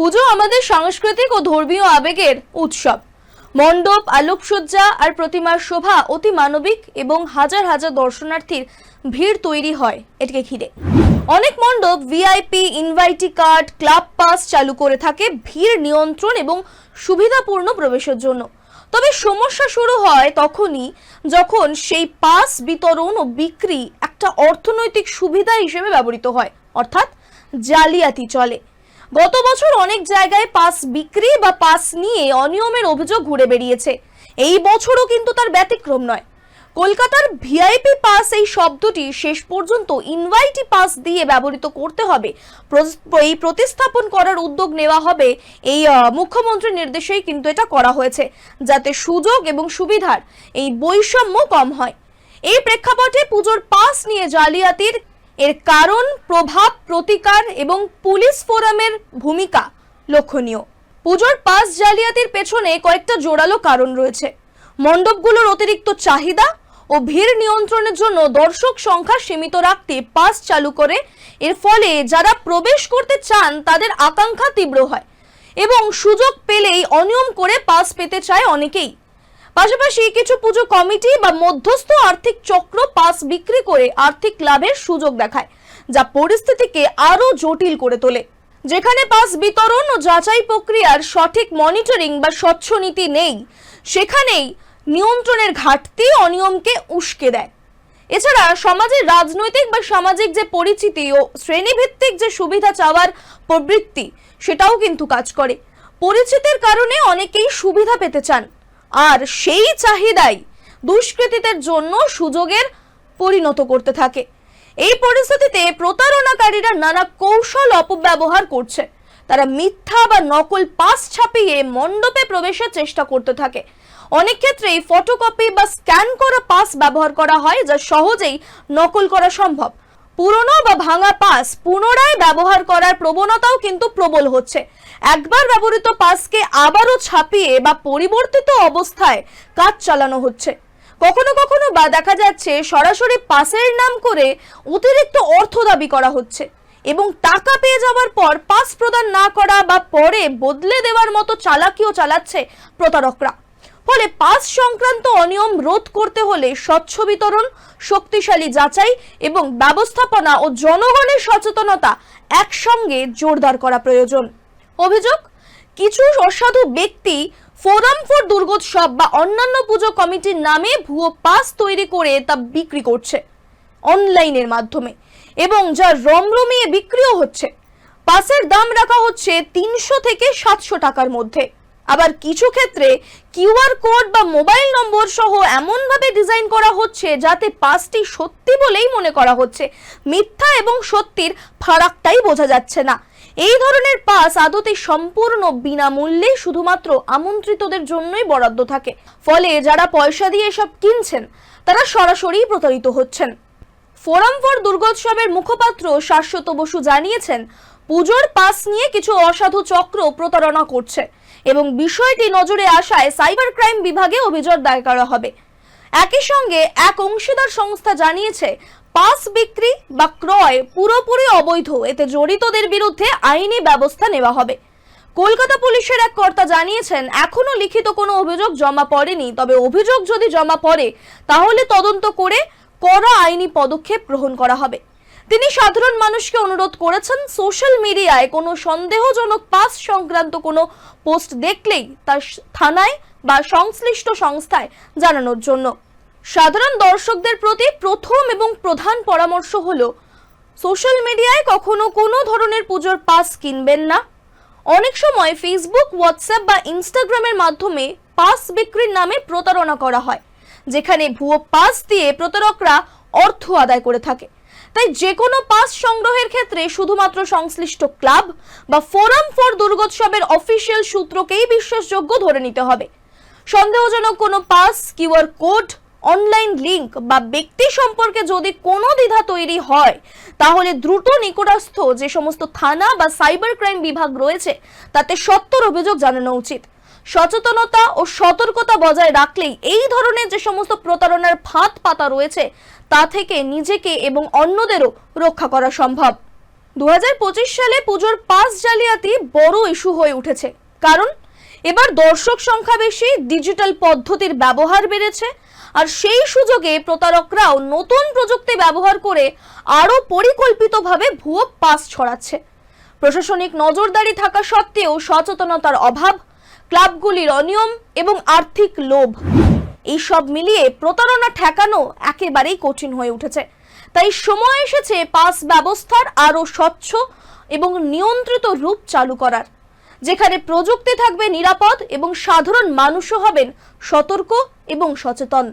পুজো আমাদের সাংস্কৃতিক ও ধর্মীয় আবেগের উৎসব। মণ্ডপ, আলোকসজ্জা আর প্রতিমার শোভা অতি মানবিক এবং হাজার হাজার দর্শনার্থীর ভিড় তৈরি হয় এটাকে ঘিরে। অনেক মণ্ডপ VIP invitee card club pass চালু করে থাকে ভিড় নিয়ন্ত্রণ এবং সুবিধাপূর্ণ প্রবেশের জন্য। তবে সমস্যা শুরু হয় তখনই যখন সেই পাস, বিতরণ ও বিক্রি একটা অর্থনৈতিক সুবিধা হিসেবে ব্যবহৃত হয়। অর্থাৎ জালিয়াতি চলে। গত বছর অনেক জায়গায় পাস বিক্রি বা পাস নিয়ে অনিয়মের অভিযোগ ঘুরে বেরিয়েছে এই বছরও কিন্তু তার ব্যতিক্রম নয়। কলকাতার ভিআইপি পাস এই শব্দটি শেষ পর্যন্ত ইনভাইটি পাস দিয়ে ব্যবহৃত করতে হবে। এই প্রতিস্থাপন করার উদ্যোগ নেওয়া হবে এই মুখ্যমন্ত্রীর নির্দেশেই কিন্তু এটা করা হয়েছে, যাতে সুযোগ এবং সুবিধার এই বৈষম্য কম হয়। এই প্রেক্ষাপটে পুজোর পাস নিয়ে জালিয়াতির এর কারণ, প্রভাব, প্রতিকার এবং পুলিশ ফোরামের ভূমিকা লক্ষণীয়। পুজোর পাস জালিয়াতির পেছনে কয়েকটা জোরালো কারণ রয়েছে। মণ্ডপগুলোর অতিরিক্ত চাহিদা ও ভিড় নিয়ন্ত্রণের জন্য দর্শক সংখ্যা সীমিত রাখতে পাস চালু করে। এর ফলে যারা প্রবেশ করতে চান, তাদের আকাঙ্ক্ষা তীব্র হয় এবং সুযোগ পেলেই অনিয়ম করে পাস পেতে চায় অনেকেই। পাশাপাশি কিছু পুজো কমিটি বা মধ্যস্থ আর্থিক চক্র পাস বিক্রি করে আর্থিক লাভের সুযোগ দেখায়, যা পরিস্থিতিকে আরও জটিল করে তোলে। যেখানে পাস বিতরণ ও যাচাই প্রক্রিয়ার সঠিক মনিটরিং বা স্বচ্ছ নীতি নেই, সেখানেই নিয়ন্ত্রণের ঘাটতি অনিয়মকে উস্কে দেয়। এছাড়া সমাজের রাজনৈতিক বা সামাজিক যে পরিচিতি ও শ্রেণীভিত্তিক যে সুবিধা চাওয়ার প্রবৃত্তি, সেটাও কিন্তু কাজ করে। পরিচিতির কারণে অনেকেই সুবিধা পেতে চান। আর সেই চাহিদাই দুষ্কৃতীদের জন্য সুযোগের পরিণত করতে থাকে। এই পরিস্থিতিতে প্রতারণাকারীরা নানা কৌশল অপব্যবহার করছে। তারা মিথ্যা বা নকল পাস ছাপিয়ে মণ্ডপে প্রবেশের চেষ্টা করতে থাকে। অনেক ক্ষেত্রেই ফটোকপি বা স্ক্যান করা পাস ব্যবহার করা হয় যা সহজেই নকল করা সম্ভব। পুরনো বা ভাঙা পাস পুনরায় ব্যবহার করার প্রবণতাও কিন্তু প্রবল হচ্ছে। একবার ব্যবহৃত পাসকে আবারও ছাপিয়ে বা পরিবর্তিত অবস্থায় কাজ চালানো হচ্ছে। কখনো কখনো বা দেখা যাচ্ছে সরাসরি পাসের নাম করে অতিরিক্ত অর্থ দাবি করা হচ্ছে এবং টাকা পেয়ে যাওয়ার পর পাস প্রদান না করা বা পরে বদলে দেওয়ার মতো চালাকিও চালাচ্ছে প্রতারকরা। ফলে পাস সংক্রান্ত অনিয়ম রোধ করতে হলে স্বচ্ছ বিতরণ, শক্তিশালী যাচাই এবং ব্যবস্থাপনা ও জনগণের সচেতনতা একসঙ্গে জোরদার করা প্রয়োজন। অভিযোগ, কিছু অসাধু ব্যক্তি ফোরাম ফর দুর্গোৎসব বা অন্যান্য পুজো কমিটির নামে ভুয়ো পাস তৈরি করে তা বিক্রি করছে অনলাইনের মাধ্যমে এবং যা রমরমিয়ে বিক্রিও হচ্ছে। পাসের দাম রাখা হচ্ছে তিনশো থেকে সাতশো টাকার মধ্যে। আবার কিছু ক্ষেত্রে কিউআর কোড বা মোবাইল নম্বর সহ এমনভাবে ডিজাইন করা হচ্ছে যাতে পাসটি সত্যি বলেই মনে করা হচ্ছে। মিথ্যা এবং সত্যির ফারাকটাই বোঝা যাচ্ছে না। এই ধরনের পাস আদতে সম্পূর্ণ বিনামূল্যে শুধুমাত্র আমন্ত্রিতদের জন্যই বরাদ্দ থাকে। ফলে যারা পয়সা দিয়ে এসব কিনছেন, তারা সরাসরি প্রতারিত হচ্ছেন। ফোরাম ফর দুর্গোৎসবের মুখপাত্র শাশ্বত বসু জানিয়েছেন, পুজোর পাস নিয়ে কিছু অসাধু চক্র প্রতারণা করছে এবং বিষয়টি নজরে আসায় সাইবার ক্রাইম বিভাগে অভিযোগ দায়ের করা হবে। একই সঙ্গে এক অংশীদার সংস্থা জানিয়েছে পাস বিক্রি বা ক্রয় পুরোপুরি অবৈধ। এতে জড়িতদের বিরুদ্ধে আইনি ব্যবস্থা নেওয়া হবে। কলকাতা পুলিশের এক কর্তা জানিয়েছেন, এখনও লিখিত কোনো অভিযোগ জমা পড়েনি। তবে অভিযোগ যদি জমা পড়ে, তাহলে তদন্ত করে কড়া আইনি পদক্ষেপ গ্রহণ করা হবে। তিনি সাধারণ মানুষকে অনুরোধ করেছেন, সোশ্যাল মিডিয়ায় কোনো সন্দেহজনক পাস সংক্রান্ত কোনো পোস্ট দেখলেই তার থানায় বা সংশ্লিষ্ট সংস্থায় জানানোর জন্য। সাধারণ দর্শকদের প্রতি প্রথম এবং প্রধান পরামর্শ হলো, সোশ্যাল মিডিয়ায় কখনো কোনো ধরনের পুজোর পাস কিনবেন না। অনেক সময় ফেসবুক হোয়াটসঅ্যাপ বা ইনস্টাগ্রামের মাধ্যমে পাস বিক্রির নামে প্রতারণা করা হয়, যেখানে ভুয়ো পাস দিয়ে প্রতারকরা অর্থ আদায় করে থাকে। তাই যে কোনো পাস সংগ্রহের ক্ষেত্রে শুধুমাত্র সংশ্লিষ্ট ক্লাব বা ফোরাম ফর দুর্গোৎসবের অফিসিয়াল সূত্রকেই বিশ্বাসযোগ্য ধরে নিতে হবে। সন্দেহজনক কোনো pass, QR code online link বা ব্যক্তি সম্পর্কে যদি কোনো দ্বিধা তৈরি হয়, তাহলে দ্রুত নিকটস্থ যে সমস্ত থানা বা সাইবার ক্রাইম বিভাগ রয়েছে, তাতে সত্তর অভিযোগ জানানো উচিত। সচেতনতা ও সতর্কতা বজায় রাখলেই এই ধরনের যে সমস্ত প্রতারণার ফাঁদ পাতা রয়েছে, তা থেকে নিজেকে এবং অন্যদেরও রক্ষা করা সম্ভব। দু হাজার পঁচিশ সালে পুজোর পাস জালিয়াতি বড় ইস্যু হয়ে উঠেছে। কারণ এবার দর্শক সংখ্যা বেশি ডিজিটাল পদ্ধতির ব্যবহার বেড়েছে। আর সেই সুযোগে প্রতারকরাও নতুন প্রযুক্তি ব্যবহার করে আরও পরিকল্পিতভাবে ভুয়ো পাস ছড়াচ্ছে। প্রশাসনিক নজরদারি থাকা সত্ত্বেও সচেতনতার অভাব, ক্লাবগুলির অনিয়ম এবং আর্থিক লোভ। এইসব মিলিয়ে প্রতারণা ঠেকানো একেবারেই কঠিন হয়ে উঠেছে। তাই সময় এসেছে পাস ব্যবস্থার আরও স্বচ্ছ এবং নিয়ন্ত্রিত রূপ চালু করার। যেখানে প্রযুক্তি থাকবে নিরাপদ এবং সাধারণ মানুষও হবেন সতর্ক এবং সচেতন।